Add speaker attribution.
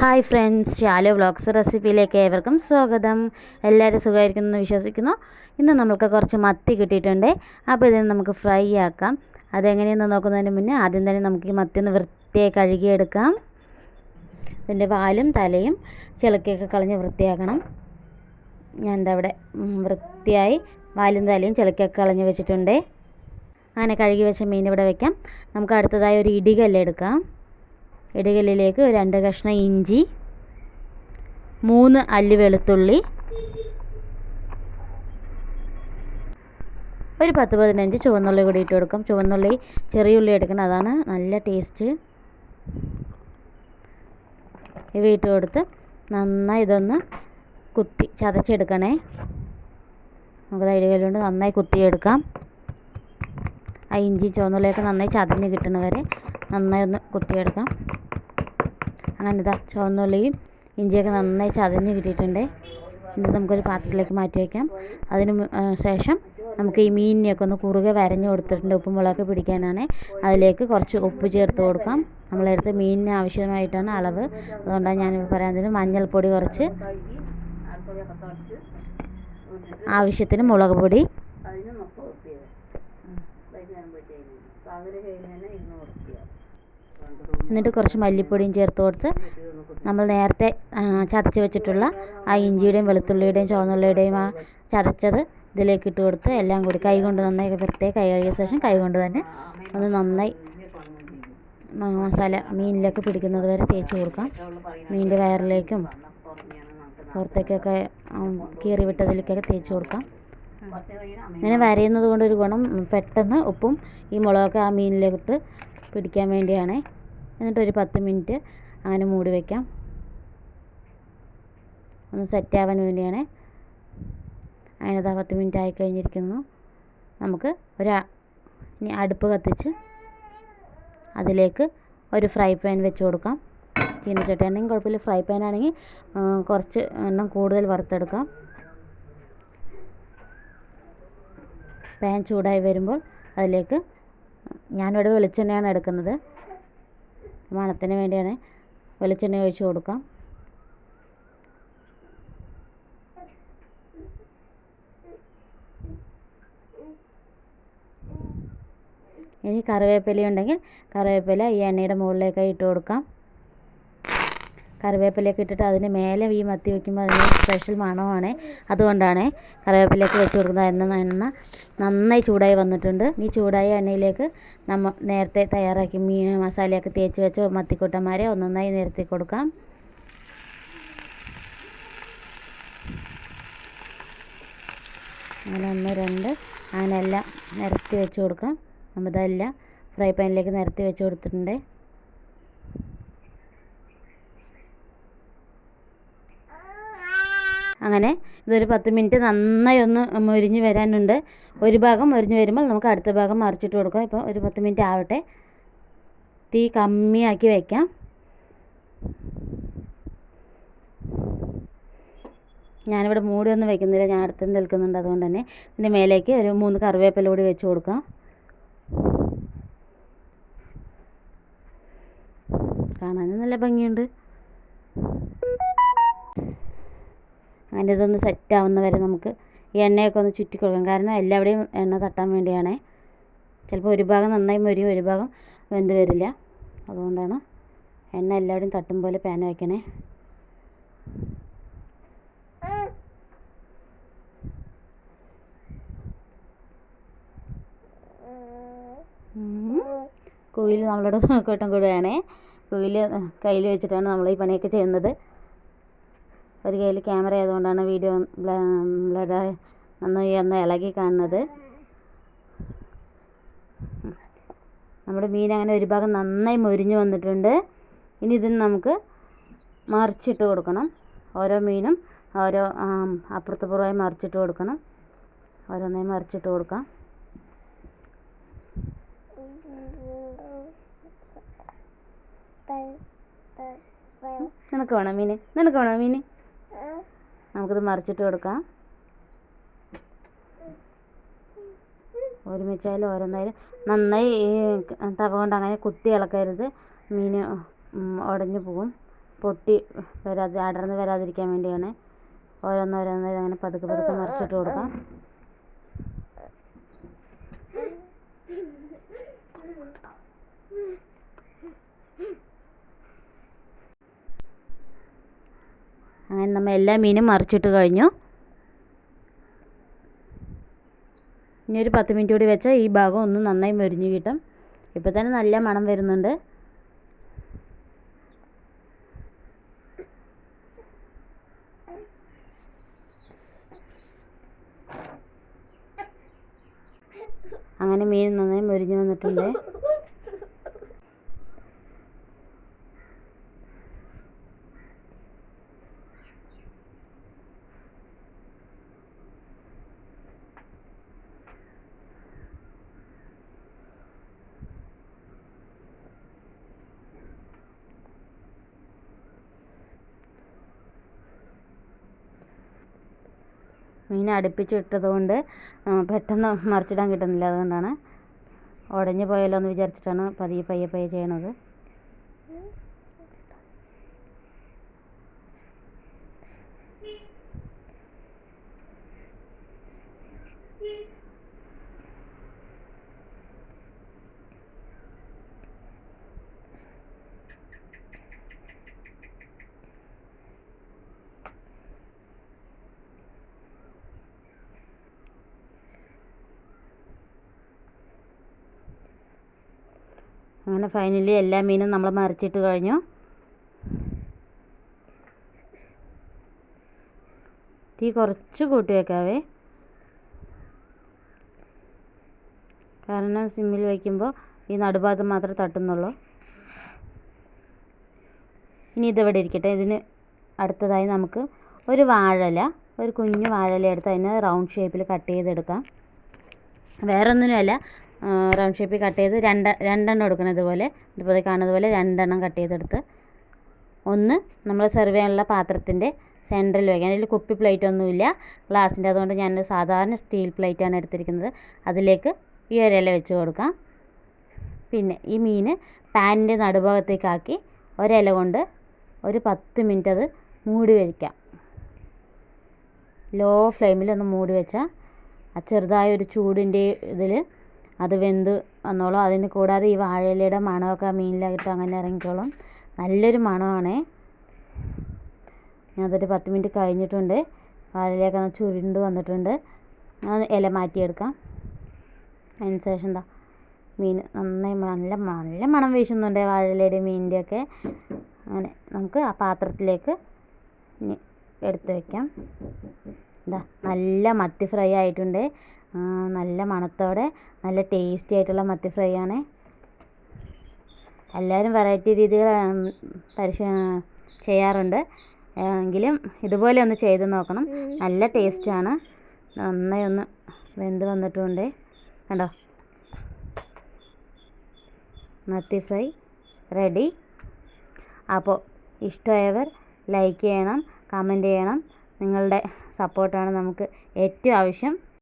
Speaker 1: Hi friends Shalu vlogs റെസിപ്പിയിലേക്ക് ഏവർക്കും സ്വാഗതം. എല്ലാവരും സുഖമായിരിക്കുന്നു എന്ന് വിശ്വസിക്കുന്നു. ഇന്ന് നമ്മൾക്ക് കുറച്ച് മത്തി കിട്ടിയിട്ടുണ്ട്. അപ്പോൾ ഇതിനെ നമുക്ക് ഫ്രൈ ആക്കാം. അതെങ്ങനെയെന്ന് നോക്കുന്നതിന് മുന്നേ ആദ്യം തന്നെ നമുക്ക് ഈ മത്തി ഒന്ന് വൃത്തിയായി കഴുകിയെടുക്കാം. ഇതിന്റെ വാലും തലയും ചിലക്കയൊക്കെ കളഞ്ഞ് വൃത്തിയാക്കണം. ഞാൻ എന്താ ഇവിടെ വൃത്തിയായി വാലും തലയും ചിലക്കയൊക്കെ കളഞ്ഞ് വെച്ചിട്ടുണ്ട്. അങ്ങനെ കഴുകി വെച്ച മീൻ ഇവിടെ വെക്കാം. നമുക്ക് അടുത്തതായി ഒരു ഇടികല്ല് എടുക്കാം. ഇടികല്ലിലേക്ക് രണ്ട് കഷ്ണം ഇഞ്ചി മൂന്ന് അല്ലി വെളുത്തുള്ളി ഒരു പത്ത് പതിനഞ്ച് ചുവന്നുള്ളി കൂടി ഇട്ട് കൊടുക്കും. ചുവന്നുള്ളി ചെറിയ ഉള്ളി എടുക്കണം അതാണ് നല്ല ടേസ്റ്റ്. ഇവ ഇട്ട് കൊടുത്ത് നന്നായി ഇതൊന്ന് കുത്തി ചതച്ചെടുക്കണേ. നമുക്ക് ഇടികല്ലുകൊണ്ട് നന്നായി കുത്തിയെടുക്കാം. ആ ഇഞ്ചി ചുവന്നുള്ളിയൊക്കെ നന്നായി ചതഞ്ഞ് കിട്ടണ വരെ നന്നായി ഒന്ന് കുത്തിയെടുക്കാം. അങ്ങനെ ഇതാ ചുവന്നുള്ളിയും ഇഞ്ചിയൊക്കെ നന്നായി ചതഞ്ഞ് കിട്ടിയിട്ടുണ്ട്. ഇത് നമുക്കൊരു പാത്രത്തിലേക്ക് മാറ്റി വയ്ക്കാം അതിന് ശേഷം നമുക്ക് ഈ മീനിനെയൊക്കെ ഒന്ന് കുറുകെ വരഞ്ഞ് കൊടുത്തിട്ടുണ്ട് ഉപ്പും മുളകൊക്കെ പിടിക്കാനാണ്. അതിലേക്ക് കുറച്ച് ഉപ്പ് ചേർത്ത് കൊടുക്കാം. നമ്മളെടുത്ത് മീനിന് ആവശ്യമായിട്ടാണ് അളവ്. അതുകൊണ്ടാണ് ഞാനിപ്പോൾ പറയാൻ മഞ്ഞൾപ്പൊടി കുറച്ച് ആവശ്യത്തിന് മുളക് പൊടി. എന്നിട്ട് കുറച്ച് മല്ലിപ്പൊടിയും ചേർത്ത് കൊടുത്ത് നമ്മൾ നേരത്തെ ചതച്ച് വെച്ചിട്ടുള്ള ആ ഇഞ്ചിയുടെയും വെളുത്തുള്ളിയുടെയും ചുവന്നുള്ളിയുടെയും ആ ചതച്ചത് ഇതിലേക്ക് ഇട്ട് കൊടുത്ത് എല്ലാം കൂടി കൈ കൊണ്ട് നന്നായി വൃത്തിയായി കൈ കഴുകിയ ശേഷം കൈ കൊണ്ട് തന്നെ ഒന്ന് നന്നായി മസാല മീനിലൊക്കെ പിടിക്കുന്നത് വരെ തേച്ച് കൊടുക്കാം. മീനിന്റെ വയറിലേക്കും പുറത്തേക്കൊക്കെ കീറി വിട്ടതിലേക്കൊക്കെ തേച്ച് കൊടുക്കാം. ഇങ്ങനെ വരയുന്നത് കൊണ്ടൊരു ഗുണം പെട്ടെന്ന് ഉപ്പും ഈ മുളകൊക്കെ ആ മീനിലേക്കിട്ട് പിടിക്കാൻ വേണ്ടിയാണ്. എന്നിട്ട് ഒരു പത്ത് മിനിറ്റ് അങ്ങനെ മൂടി വയ്ക്കാം ഒന്ന് സെറ്റാവാൻ വേണ്ടിയാണ്. അങ്ങനെ ദാ പത്ത് മിനിറ്റ് ആയി കഴിഞ്ഞിരിക്കുന്നു. നമുക്ക് ഒരു ഇനി അടുപ്പ് കത്തിച്ച് അതിലേക്ക് ഒരു ഫ്രൈ പാൻ വെച്ച് കൊടുക്കാം. ചീനച്ചട്ടി ആണെങ്കിൽ കുഴപ്പമില്ല. ഫ്രൈ പാൻ ആണെങ്കിൽ കുറച്ച് എണ്ണം കൂടുതൽ വറുത്തെടുക്കാം. പാൻ ചൂടായി വരുമ്പോൾ അതിലേക്ക് ഞാനിവിടെ വെളിച്ചെണ്ണയാണ് എടുക്കുന്നത്. മണത്തിന് വേണ്ടിയാണ് വെളിച്ചെണ്ണ ഒഴിച്ച് കൊടുക്കാം ഇനി കറിവേപ്പില ഉണ്ടെങ്കിൽ കറിവേപ്പില ഈ എണ്ണയുടെ മുകളിലേക്ക് ഇട്ട് കൊടുക്കാം. കറിവേപ്പിലയൊക്കെ ഇട്ടിട്ട് അതിന് മേലെ ഈ മത്തി വയ്ക്കുമ്പോൾ അതിന് സ്പെഷ്യൽ മണമാണ്. അതുകൊണ്ടാണ് കറിവേപ്പിലയൊക്കെ വെച്ച് കൊടുക്കുന്നത്. എണ്ണ എണ്ണ നന്നായി ചൂടായി വന്നിട്ടുണ്ട്. ഈ ചൂടായ എണ്ണയിലേക്ക് നമ്മൾ നേരത്തെ തയ്യാറാക്കി മീ മസാലയൊക്കെ തേച്ച് വെച്ച മത്തിക്കുട്ടന്മാരെ ഒന്നൊന്നായി നിരത്തി കൊടുക്കാം. അങ്ങനെ ഒന്ന് രണ്ട് അങ്ങനെയെല്ലാം നിരത്തി വെച്ച് കൊടുക്കാം. നമ്മളിതെല്ലാം ഫ്രൈ പാനിലേക്ക് നിരത്തി വെച്ച് കൊടുത്തിട്ടുണ്ട്. അങ്ങനെ ഇതൊരു പത്ത് മിനിറ്റ് നന്നായി ഒന്ന് മൊരിഞ്ഞ് വരാനുണ്ട്. ഒരു ഭാഗം മൊരിഞ്ഞ് വരുമ്പോൾ നമുക്ക് അടുത്ത ഭാഗം മറിച്ചിട്ട് കൊടുക്കാം. ഇപ്പോൾ ഒരു പത്ത് മിനിറ്റ് ആവട്ടെ. തീ കമ്മിയാക്കി വയ്ക്കാം ഞാനിവിടെ മൂടി ഒന്നും വയ്ക്കുന്നില്ല ഞാൻ അടുത്ത് നിൽക്കുന്നുണ്ട്. അതുകൊണ്ട് തന്നെ ഇതിന്റെ മേലേക്ക് ഒരു മൂന്ന് കറിവേപ്പില കൂടി വെച്ച് കൊടുക്കാം. കാണാനും നല്ല ഭംഗിയുണ്ട്. അങ്ങനെ ഇതൊന്ന് സെറ്റ് ആവുന്ന വരെ നമുക്ക് ഈ എണ്ണയൊക്കെ ഒന്ന് ചുറ്റി കൊടുക്കാം. കാരണം എല്ലാവിടെയും എണ്ണ തട്ടാൻ വേണ്ടിയാണേ. ചിലപ്പോൾ ഒരു ഭാഗം നന്നായി മൊരിയും ഒരു ഭാഗം വെന്ത് വരില്ല. അതുകൊണ്ടാണ് എണ്ണ എല്ലാവിടെയും തട്ടും പോലെ പാൻ വയ്ക്കണേ കുയിൽ നമ്മളോട് കൂട്ടം കൂടുകയാണേ. കുയിൽ കയ്യിൽ വെച്ചിട്ടാണ് നമ്മൾ ഈ പണിയൊക്കെ ചെയ്യുന്നത്. ഒരു കയ്യിൽ ക്യാമറ ആയതുകൊണ്ടാണ് വീഡിയോ ബ്ലഡായി നന്നായി ഒന്ന് ഇളകി കാണുന്നത്. നമ്മുടെ മീൻ അങ്ങനെ ഒരു ഭാഗം നന്നായി മൊരിഞ്ഞു വന്നിട്ടുണ്ട്. ഇനി ഇതിന് നമുക്ക് മറിച്ചിട്ട് കൊടുക്കണം. ഓരോ മീനും ഓരോ അപ്പുറത്തപ്പുറമായി മറിച്ചിട്ട് കൊടുക്കണം. ഓരോന്നായി മറിച്ചിട്ട് കൊടുക്കാം. നിനക്ക് വേണം മീൻ നിനക്ക് വേണോ മീൻ നമുക്കിത് മറിച്ചിട്ട് കൊടുക്കാം. ഒരുമിച്ചായാലും ഓരോന്നായാലും നന്നായി തവ കൊണ്ട് അങ്ങനെ കുത്തി ഇളക്കരുത്. മീൻ ഉടഞ്ഞു പോകും. പൊട്ടി വരാതെ അടർന്ന് വരാതിരിക്കാൻ വേണ്ടിയാണ്. ഓരോന്നോരോന്നായി അങ്ങനെ പതുക്കെ പതുക്കെ മറിച്ചിട്ട് കൊടുക്കാം. നമ്മൾ എല്ലാ മീനും മറിച്ചിട്ട് കഴിഞ്ഞു. ഇനി ഒരു പത്ത് മിനിറ്റ് കൂടി വെച്ചാൽ ഈ ഭാഗം ഒന്ന് നന്നായി മെരിഞ്ഞ് കിട്ടും. ഇപ്പോൾ തന്നെ നല്ല മണം വരുന്നുണ്ട്. അങ്ങനെ മീൻ നന്നായി മെരിഞ്ഞ് വന്നിട്ടുണ്ട്. മീൻ അടുപ്പിച്ചിട്ടത് കൊണ്ട് പെട്ടെന്ന് മറിച്ചിടാൻ കിട്ടുന്നില്ല അതുകൊണ്ടാണ്. ഉടഞ്ഞു പോയല്ലോ എന്ന് വിചാരിച്ചിട്ടാണ് പതിയെ പയ്യെ പയ്യെ ചെയ്യണത്. അങ്ങനെ ഫൈനലി എല്ലാ മീനും നമ്മൾ മറിച്ചിട്ട് കഴിഞ്ഞു. തീ കുറച്ച് കൂട്ടി വെക്കാവേ. കാരണം സിമ്മിൽ വയ്ക്കുമ്പോൾ ഈ നടുഭാഗത്ത് മാത്രമേ തട്ടുന്നുള്ളൂ. ഇനി ഇതിവിടെ ഇരിക്കട്ടെ. ഇതിന് അടുത്തതായി നമുക്ക് ഒരു വാഴല ഒരു കുഞ്ഞു വാഴല എടുത്ത് അതിനെ റൗണ്ട് ഷേപ്പിൽ കട്ട് ചെയ്തെടുക്കാം. വേറെ ഒന്നിനുമല്ല റൗണ്ട് ഷേപ്പിൽ കട്ട് ചെയ്ത് രണ്ട് രണ്ടെണ്ണം എടുക്കണം ഇതുപോലെ. ഇതുപോലെ കാണുന്നത് പോലെ രണ്ടെണ്ണം കട്ട് ചെയ്തെടുത്ത്. ഒന്ന് നമ്മൾ സെർവ് ചെയ്യാനുള്ള പാത്രത്തിന്റെ സെന്ററിൽ വയ്ക്കാൻ അതിൽ കുപ്പി പ്ലേറ്റ് ഒന്നുമില്ല. ഗ്ലാസിന്റെ അതുകൊണ്ട് ഞാൻ സാധാരണ സ്റ്റീൽ പ്ലേറ്റാണ് എടുത്തിരിക്കുന്നത്. അതിലേക്ക് ഈ ഒരല വെച്ച് കൊടുക്കാം. പിന്നെ ഈ മീൻ പാനിന്റെ നടുഭാഗത്തേക്കാക്കി ഒരില കൊണ്ട് ഒരു പത്ത് മിനിറ്റ് അത് മൂടി വയ്ക്കാം ലോ ഫ്ലെയിമിൽ ഒന്ന് മൂടി വെച്ചാൽ ആ ചെറുതായ ഒരു ചൂടിന്റെ ഇതിൽ അത് വെന്ത് വന്നോളും. അതിന് കൂടാതെ ഈ വാഴയിലയുടെ മണമൊക്കെ മീനിലായിട്ട് അങ്ങനെ ഇറങ്ങിക്കോളും. നല്ലൊരു മണമാണേ. അതൊരു പത്ത് മിനിറ്റ് കഴിഞ്ഞിട്ടുണ്ട്. വാഴയിലയൊക്കെ ചുരുണ്ട് വന്നിട്ടുണ്ട്. ഇല മാറ്റിയെടുക്കാം. അതിന് ശേഷം എന്താ മീൻ നന്നായി നല്ല നല്ല മണം വീശുന്നുണ്ട് വാഴയിലയുടെ മീനിന്റെയൊക്കെ. അങ്ങനെ നമുക്ക് ആ പാത്രത്തിലേക്ക് എടുത്ത് വയ്ക്കാം ഇതാ നല്ല മത്തി ഫ്രൈ ആയിട്ടുണ്ട്. നല്ല മണത്തോടെ നല്ല ടേസ്റ്റി ആയിട്ടുള്ള മത്തി ഫ്രൈ ആണ്. എല്ലാവരും വെറൈറ്റി രീതികൾ പരിശ ചെയ്യാറുണ്ട്. എങ്കിലും ഇതുപോലെ ഒന്ന് ചെയ്ത് നോക്കണം. നല്ല ടേസ്റ്റാണ് നന്നായി ഒന്ന് വെന്ത് വന്നിട്ടുണ്ട്. കണ്ടോ? മത്തി ഫ്രൈ റെഡി അപ്പോൾ ഇഷ്ടമായവർ ലൈക്ക് ചെയ്യണം കമന്റ് ചെയ്യണം. നിങ്ങളുടെ സപ്പോർട്ടാണ് നമുക്ക് ഏറ്റവും ആവശ്യം.